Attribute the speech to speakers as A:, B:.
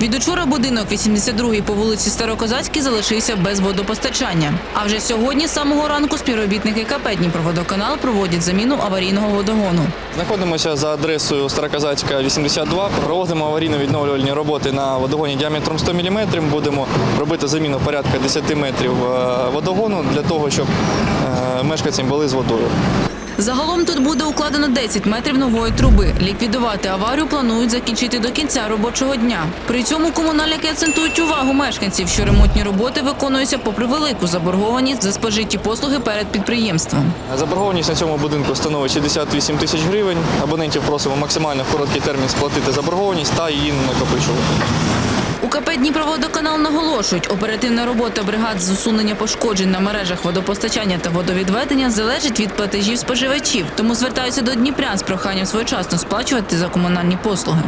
A: Від учора будинок 82-й по вулиці Старокозацькій залишився без водопостачання. А вже сьогодні з самого ранку співробітники КП Дніпроводоканал проводять заміну аварійного водогону.
B: Знаходимося за адресою Староказацька 82. Проводимо аварійно-відновлювальні роботи на водогоні діаметром 100 мм. Будемо робити заміну порядка 10 метрів е, водогону для того, щоб мешканці були з водою.
A: Загалом тут буде укладено 10 метрів нової труби. Ліквідувати аварію планують закінчити до кінця робочого дня. При цьому комунальники акцентують увагу мешканців, що ремонтні роботи виконуються попри велику заборгованість за спожиті послуги перед підприємством.
B: Заборгованість на цьому будинку становить 68 тисяч гривень. Абонентів просимо максимально в короткий термін сплатити заборгованість та її накопичувати.
A: КП Дніпроводоканал наголошують, оперативна робота бригад з усунення пошкоджень на мережах водопостачання та водовідведення залежить від платежів споживачів. Тому звертаються до Дніпрян з проханням своєчасно сплачувати за комунальні послуги.